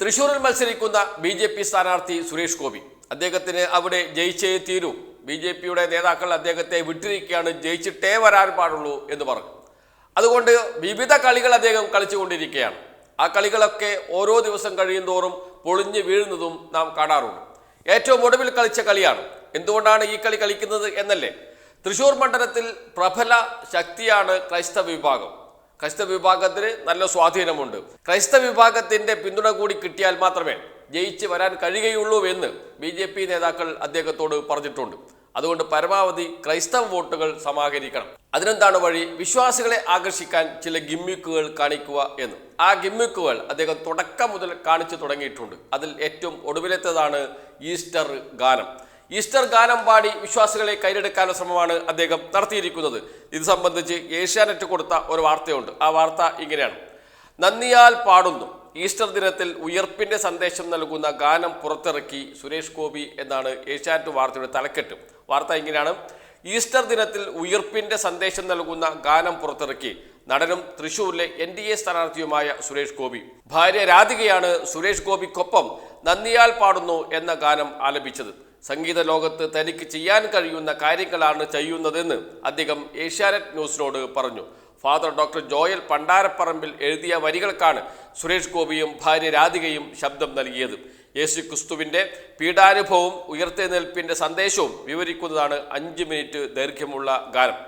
തൃശൂരിൽ മത്സരിക്കുന്ന B J P സ്ഥാനാർത്ഥി സുരേഷ് ഗോപി. അദ്ദേഹത്തിന് അവിടെ ജയിച്ചേ തീരൂ. ബി ജെ പിയുടെ നേതാക്കൾ അദ്ദേഹത്തെ വിട്ടിരിക്കുകയാണ്. ജയിച്ചിട്ടേ വരാൻ പാടുള്ളൂ എന്ന് പറഞ്ഞു. അതുകൊണ്ട് വിവിധ കളികൾ അദ്ദേഹം കളിച്ചുകൊണ്ടിരിക്കുകയാണ്. ആ കളികളൊക്കെ ഓരോ ദിവസം കഴിയും തോറും പൊളിഞ്ഞു വീഴുന്നതും നാം കാണാറുണ്ട്. ഏറ്റവും ഒടുവിൽ കളിച്ച കളിയാണ്. എന്തുകൊണ്ടാണ് ഈ കളി കളിക്കുന്നത് എന്നല്ലേ? തൃശൂർ മണ്ഡലത്തിൽ പ്രബല ശക്തിയാണ് ക്രൈസ്തവ വിഭാഗം. ക്രൈസ്തവ വിഭാഗത്തിന് നല്ല സ്വാധീനമുണ്ട്. ക്രൈസ്തവ വിഭാഗത്തിന്റെ പിന്തുണ കൂടി കിട്ടിയാൽ മാത്രമേ ജയിച്ച് വരാൻ കഴിയുകയുള്ളൂ എന്ന് ബി ജെ പി നേതാക്കൾ അദ്ദേഹത്തോട് പറഞ്ഞിട്ടുണ്ട്. അതുകൊണ്ട് പരമാവധി ക്രൈസ്തവ വോട്ടുകൾ സമാഹരിക്കണം. അതിനെന്താണ് വഴി? വിശ്വാസികളെ ആകർഷിക്കാൻ ചില ഗിമ്മിക്കുകൾ കാണിക്കുക എന്ന്. ആ ഗിമ്മിക്കുകൾ അദ്ദേഹം തുടക്കം മുതൽ കാണിച്ചു തുടങ്ങിയിട്ടുണ്ട്. അതിൽ ഏറ്റവും ഒടുവിലത്തേതാണ് ഈസ്റ്റർ ഗാനം. ഈസ്റ്റർ ഗാനം പാടി വിശ്വാസികളെ കൈയെടുക്കാനുള്ള ശ്രമമാണ് അദ്ദേഹം നടത്തിയിരിക്കുന്നത്. ഇത് സംബന്ധിച്ച് ഏഷ്യാനെറ്റ് കൊടുത്ത ഒരു വാർത്തയുണ്ട്. ആ വാർത്ത ഇങ്ങനെയാണ്. നന്ദിയാൽ പാടുന്നു. ഈസ്റ്റർ ദിനത്തിൽ ഉയർപ്പിന്റെ സന്ദേശം നൽകുന്ന ഗാനം പുറത്തിറക്കി സുരേഷ് ഗോപി എന്നാണ് ഏഷ്യാനെറ്റ് വാർത്തയുടെ തലക്കെട്ട്. വാർത്ത ഇങ്ങനെയാണ്. ഈസ്റ്റർ ദിനത്തിൽ ഉയർപ്പിന്റെ സന്ദേശം നൽകുന്ന ഗാനം പുറത്തിറക്കി നടനും തൃശൂരിലെ എൻ ഡി എ സ്ഥാനാർത്ഥിയുമായ സുരേഷ് ഗോപി. ഭാര്യ രാധികയാണ് സുരേഷ് ഗോപിക്കൊപ്പം നന്ദിയാൽ പാടുന്നു എന്ന ഗാനം ആലപിച്ചത്. സംഗീത ലോകത്ത് തനിക്ക് ചെയ്യാൻ കഴിയുന്ന കാര്യങ്ങളാണ് ചെയ്യുന്നതെന്ന് അദ്ദേഹം ഏഷ്യാനെറ്റ് ന്യൂസിനോട് പറഞ്ഞു. ഫാദർ ഡോക്ടർ ജോയൽ പണ്ടാരപ്പറമ്പിൽ എഴുതിയ വരികൾക്കാണ് സുരേഷ് ഗോപിയും ഭാര്യ രാധികയും ശബ്ദം നൽകിയത്. യേശു ക്രിസ്തുവിന്റെ പീഡാനുഭവവും നിൽപ്പിന്റെ സന്ദേശവും വിവരിക്കുന്നതാണ് അഞ്ച് മിനിറ്റ് ദൈർഘ്യമുള്ള ഗാനം.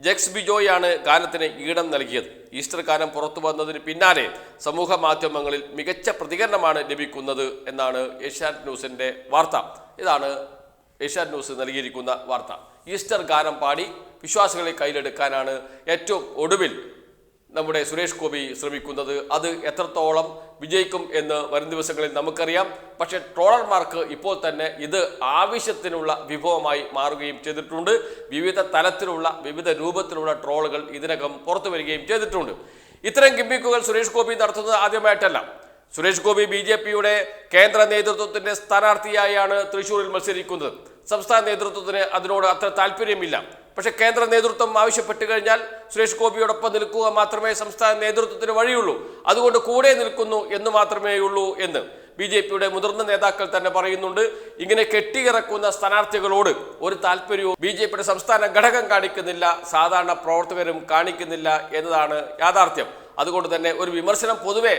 ജക്സ് ബിജോയാണ് ഗാനത്തിന് ഈടം നൽകിയത്. ഈസ്റ്റർ ഗാനം പുറത്തു വന്നതിന് പിന്നാലെ സമൂഹ മാധ്യമങ്ങളിൽ മികച്ച പ്രതികരണമാണ് ലഭിക്കുന്നത് എന്നാണ് ഏഷ്യാനെറ്റ് ന്യൂസിന്റെ വാർത്ത. ഇതാണ് ഏഷ്യാനെറ്റ് ന്യൂസ് നൽകിയിരിക്കുന്ന വാർത്ത. ഈസ്റ്റർ ഗാനം പാടി വിശ്വാസികളെ കയ്യിലെടുക്കാനാണ് ഏറ്റവും ഒടുവിൽ നമ്മുടെ സുരേഷ് ഗോപി ശ്രമിക്കുന്നത്. അത് എത്രത്തോളം വിജയിക്കും എന്ന് വരും ദിവസങ്ങളിൽ നമുക്കറിയാം. പക്ഷെ ട്രോളർമാർക്ക് ഇപ്പോൾ തന്നെ ഇത് ആവശ്യത്തിനുള്ള വിഭവമായി മാറുകയും ചെയ്തിട്ടുണ്ട്. വിവിധ തലത്തിലുള്ള വിവിധ രൂപത്തിലുള്ള ട്രോളുകൾ ഇതിനകം പുറത്തു വരികയും ചെയ്തിട്ടുണ്ട്. ഇത്തരം ഗിമ്മിക്കുകൾ സുരേഷ് ഗോപി നടത്തുന്നത് ആദ്യമായിട്ടല്ല. സുരേഷ് ഗോപി ബി കേന്ദ്ര നേതൃത്വത്തിന്റെ സ്ഥാനാർത്ഥിയായാണ് തൃശൂരിൽ മത്സരിക്കുന്നത്. സംസ്ഥാന നേതൃത്വത്തിന് അതിനോട് അത്ര താല്പര്യമില്ല. പക്ഷേ കേന്ദ്ര നേതൃത്വം ആവശ്യപ്പെട്ടു കഴിഞ്ഞാൽ സുരേഷ് ഗോപിയോടൊപ്പം നിൽക്കുക മാത്രമേ സംസ്ഥാന നേതൃത്വത്തിന് വഴിയുള്ളൂ. അതുകൊണ്ട് കൂടെ നിൽക്കുന്നു എന്ന് മാത്രമേ ഉള്ളൂ എന്ന് ബി ജെ പിയുടെ മുതിർന്ന നേതാക്കൾ തന്നെ പറയുന്നുണ്ട്. ഇങ്ങനെ കെട്ടിയിറക്കുന്ന സ്ഥാനാർത്ഥികളോട് ഒരു താല്പര്യവും ബി ജെ പിയുടെ സംസ്ഥാന ഘടകം കാണിക്കുന്നില്ല സാധാരണ പ്രവർത്തകരും കാണിക്കുന്നില്ല എന്നതാണ് യാഥാർത്ഥ്യം. അതുകൊണ്ട് തന്നെ ഒരു വിമർശനം പൊതുവെ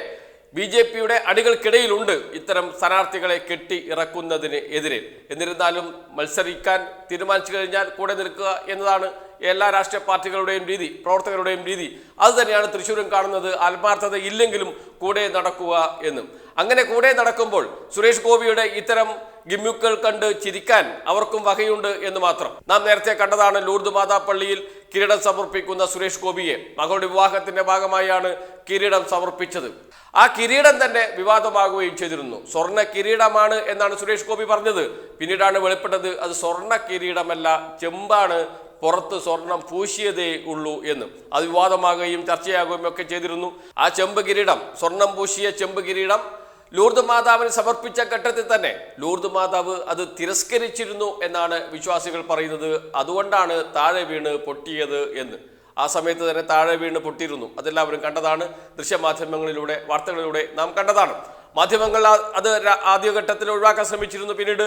ബി ജെ പിയുടെ അടികൾക്കിടയിലുണ്ട് ഇത്തരം സ്ഥാനാർത്ഥികളെ കെട്ടി ഇറക്കുന്നതിന് എതിരെ. എന്നിരുന്നാലും മത്സരിക്കാൻ തീരുമാനിച്ചു കഴിഞ്ഞാൽ കൂടെ നിൽക്കുക എന്നതാണ് എല്ലാ രാഷ്ട്രീയ പാർട്ടികളുടെയും രീതി പ്രവർത്തകരുടെയും രീതി. അത് തന്നെയാണ് തൃശ്ശൂരും കാണുന്നത്. ആത്മാർത്ഥത ഇല്ലെങ്കിലും കൂടെ നടക്കുക എന്നും. അങ്ങനെ കൂടെ നടക്കുമ്പോൾ സുരേഷ് ഗോപിയുടെ ഇത്തരം ഗിമ്മുക്കൾ കണ്ട് ചിരിക്കാൻ അവർക്കും വകയുണ്ട് എന്ന് മാത്രം. നാം നേരത്തെ കണ്ടതാണ് ലൂർദ് മാതാപ്പള്ളിയിൽ കിരീടം സമർപ്പിക്കുന്ന സുരേഷ് ഗോപിയെ. മകളുടെ വിവാഹത്തിന്റെ ഭാഗമായാണ് കിരീടം സമർപ്പിച്ചത്. ആ കിരീടം തന്നെ വിവാദമാകുകയും ചെയ്തിരുന്നു. സ്വർണ കിരീടമാണ് എന്നാണ് സുരേഷ് ഗോപി പറഞ്ഞത്. പിന്നീടാണ് വെളിപ്പെട്ടത് അത് സ്വർണ കിരീടമല്ല ചെമ്പാണ് പുറത്ത് സ്വർണം പൂശിയതേ ഉള്ളൂ എന്ന്. അത് വിവാദമാകുകയും ചർച്ചയാകുകയും ഒക്കെ ചെയ്തിരുന്നു. ആ ചെമ്പ് കിരീടം സ്വർണം പൂശിയ ചെമ്പ് കിരീടം ലൂർദ് മാതാവിന് സമർപ്പിച്ച ഘട്ടത്തിൽ തന്നെ ലൂർദ് മാതാവ് അത് തിരസ്കരിച്ചിരുന്നു എന്നാണ് വിശ്വാസികൾ പറയുന്നത്. അതുകൊണ്ടാണ് താഴെ വീണ് പൊട്ടിയത് എന്ന്. ആ സമയത്ത് തന്നെ താഴെ വീണ് പൊട്ടിയിരുന്നു. അതെല്ലാവരും കണ്ടതാണ്. ദൃശ്യമാധ്യമങ്ങളിലൂടെ വാർത്തകളിലൂടെ നാം കണ്ടതാണ്. മാധ്യമങ്ങൾ അത് ആദ്യഘട്ടത്തിൽ ഒഴിവാക്കാൻ ശ്രമിച്ചിരുന്നു. പിന്നീട്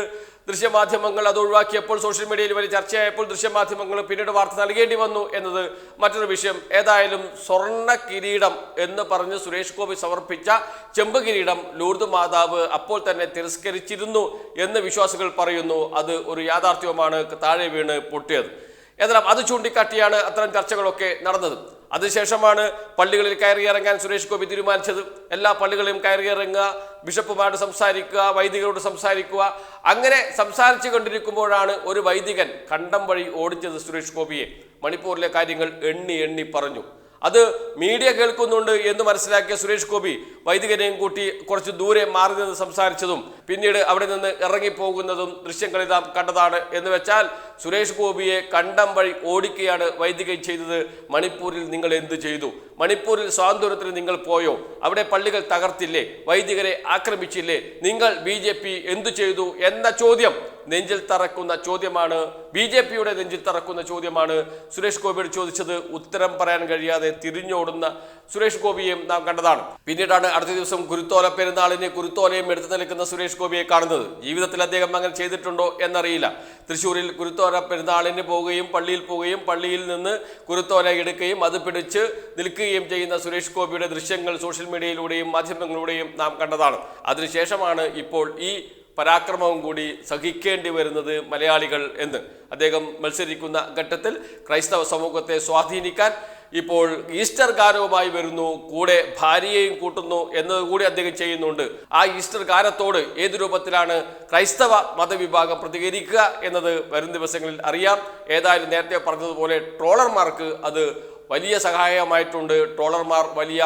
ദൃശ്യമാധ്യമങ്ങൾ അത് ഒഴിവാക്കിയപ്പോൾ സോഷ്യൽ മീഡിയയിൽ വലിയ ചർച്ചയായപ്പോൾ ദൃശ്യമാധ്യമങ്ങൾ പിന്നീട് വാർത്ത നൽകേണ്ടി വന്നു എന്നത് മറ്റൊരു വിഷയം. ഏതായാലും സ്വർണ കിരീടം എന്ന് പറഞ്ഞ് സുരേഷ് ഗോപി സമർപ്പിച്ച ചെമ്പ് കിരീടം ലൂർദ് മാതാവ് അപ്പോൾ തന്നെ തിരസ്കരിച്ചിരുന്നു എന്ന് വിശ്വാസികൾ പറയുന്നു. അത് ഒരു യാഥാർത്ഥ്യവുമാണ്. താഴെ വീണ് പൊട്ടിയത്. എന്നാൽ അത് ചൂണ്ടിക്കാട്ടിയാണ് അത്തരം ചർച്ചകളൊക്കെ നടന്നത്. അതിനുശേഷമാണ് പള്ളികളിൽ കയറി ഇറങ്ങാൻ സുരേഷ് ഗോപി തീരുമാനിച്ചത്. എല്ലാ പള്ളികളിലും കയറിയിറങ്ങുക ബിഷപ്പുമാരോട് സംസാരിക്കുക വൈദികരോട് സംസാരിക്കുക. അങ്ങനെ സംസാരിച്ചു കൊണ്ടിരിക്കുമ്പോഴാണ് ഒരു വൈദികൻ കണ്ടം വഴി ഓടിച്ചത് സുരേഷ് ഗോപിയെ. മണിപ്പൂരിലെ കാര്യങ്ങൾ എണ്ണി എണ്ണി പറഞ്ഞു. അത് മീഡിയ കേൾക്കുന്നുണ്ട് എന്ന് മനസ്സിലാക്കിയ സുരേഷ് ഗോപി വൈദികനെയും കൂട്ടി കുറച്ച് ദൂരെ മാറി നിന്ന് സംസാരിച്ചതും പിന്നീട് അവിടെ നിന്ന് ഇറങ്ങിപ്പോകുന്നതും ദൃശ്യങ്ങളിൽ നാം കണ്ടതാണ്. എന്ന് വെച്ചാൽ സുരേഷ് ഗോപിയെ കണ്ടം വഴി ഓടിക്കുകയാണ് വൈദികൻ ചെയ്തത്. മണിപ്പൂരിൽ നിങ്ങൾ എന്ത് ചെയ്തു? മണിപ്പൂരിൽ സ്വാതന്ത്ര്യത്തിന് നിങ്ങൾ പോയോ? അവിടെ പള്ളികൾ തകർത്തില്ലേ? വൈദികരെ ആക്രമിച്ചില്ലേ? നിങ്ങൾ ബി ജെ പി എന്തു ചെയ്തു എന്ന ചോദ്യം നെഞ്ചിൽ തറക്കുന്ന ചോദ്യമാണ്. ബി ജെ പിയുടെ നെഞ്ചിൽ തറക്കുന്ന ചോദ്യമാണ്. സുരേഷ് ഗോപിയോട് ചോദിച്ചത് ഉത്തരം പറയാൻ കഴിയാതെ തിരിഞ്ഞോടുന്ന സുരേഷ് ഗോപിയെയും നാം കണ്ടതാണ്. പിന്നീടാണ് അടുത്ത ദിവസം കുരുത്തോല പെരുന്നാളിന് കുരുത്തോലയും എടുത്തു നിൽക്കുന്ന സുരേഷ് ഗോപിയെ കാണുന്നത്. ജീവിതത്തിൽ അദ്ദേഹം അങ്ങനെ ചെയ്തിട്ടുണ്ടോ എന്നറിയില്ല. തൃശ്ശൂരിൽ കുരുത്തോല പെരുന്നാളിന് പോവുകയും പള്ളിയിൽ പോവുകയും പള്ളിയിൽ നിന്ന് കുരുത്തോല എടുക്കുകയും അത് പിടിച്ച് നിൽക്കുകയും ചെയ്യുന്ന സുരേഷ് ഗോപിയുടെ ദൃശ്യങ്ങൾ സോഷ്യൽ മീഡിയയിലൂടെയും മാധ്യമങ്ങളിലൂടെയും നാം കണ്ടതാണ്. അതിനുശേഷമാണ് ഇപ്പോൾ ഈ പരാക്രമവും കൂടി സഹിക്കേണ്ടി വരുന്നത് മലയാളികൾ എന്ന്. അദ്ദേഹം മത്സരിക്കുന്ന ഘട്ടത്തിൽ ക്രൈസ്തവ സമൂഹത്തെ സ്വാധീനിക്കാൻ ഇപ്പോൾ ഈസ്റ്റർ കാരവുമായി വരുന്നു കൂടെ ഭാര്യയെയും കൂട്ടുന്നു എന്നത് കൂടി അദ്ദേഹം ചെയ്യുന്നുണ്ട്. ആ ഈസ്റ്റർ കാരത്തോട് ഏത് രൂപത്തിലാണ് ക്രൈസ്തവ മതവിഭാഗം പ്രതികരിക്കുക എന്നത് വരും ദിവസങ്ങളിൽ അറിയാം. ഏതായാലും നേരത്തെ പറഞ്ഞതുപോലെ ട്രോളർമാർക്ക് അത് വലിയ സഹായമായിട്ടുണ്ട്. ട്രോളർമാർ വലിയ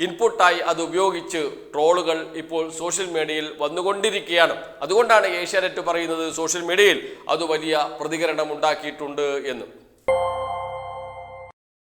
ഇൻപുട്ടായി അത് ഉപയോഗിച്ച് ട്രോളുകൾ ഇപ്പോൾ സോഷ്യൽ മീഡിയയിൽ വന്നുകൊണ്ടിരിക്കുകയാണ്. അതുകൊണ്ടാണ് ഏഷ്യാനെറ്റ് പറയുന്നത് സോഷ്യൽ മീഡിയയിൽ അത് വലിയ പ്രതികരണം ഉണ്ടാക്കിയിട്ടുണ്ട് എന്ന്.